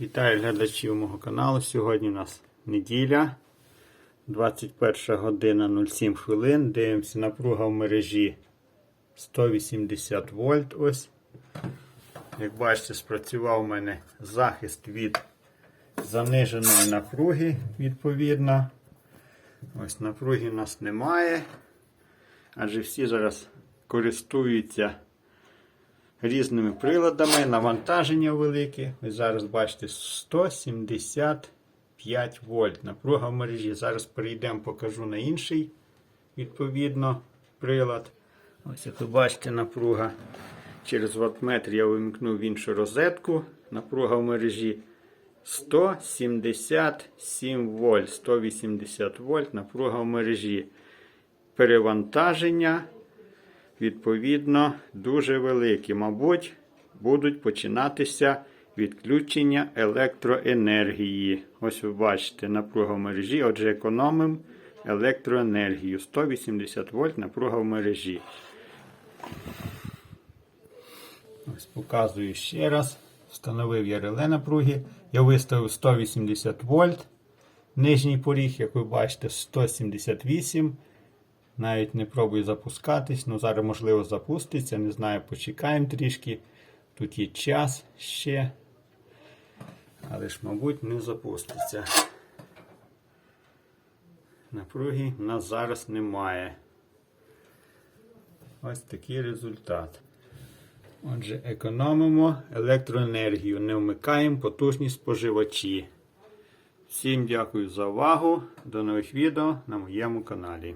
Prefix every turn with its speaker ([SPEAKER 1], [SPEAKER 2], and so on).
[SPEAKER 1] Вітаю глядачів мого каналу. Сьогодні у нас неділя, 21 година 07 хвилин. Дивимося, напруга в мережі 180 вольт. Ось. Як бачите, спрацював у мене захист від заниженої напруги, відповідно. Ось напруги у нас немає. Адже всі зараз користуються різними приладами, навантаження велике. Ви зараз бачите 175 вольт. Напруга в мережі. Зараз перейдемо, покажу на інший відповідно прилад. Ось як ви бачите, напруга через ваттметр я вимкнув в іншу розетку. Напруга в мережі 177 вольт, 180 вольт, напруга в мережі. Перевантаження відповідно, дуже великі. Мабуть, будуть починатися відключення електроенергії. Ось ви бачите, напруга в мережі. Отже, економимо електроенергію. 180 вольт напруга в мережі. Ось показую ще раз. Встановив я реле напруги. Я виставив 180 вольт. Нижній поріг, як ви бачите, 178. Навіть не пробую запускатись, ну зараз можливо запуститься, не знаю, почекаємо трішки. Тут є час ще. Але ж, мабуть, не запуститься. Напруги в нас зараз немає. Ось такий результат. Отже, економимо електроенергію, не вмикаємо потужні споживачі. Всім дякую за увагу. До нових відео на моєму каналі.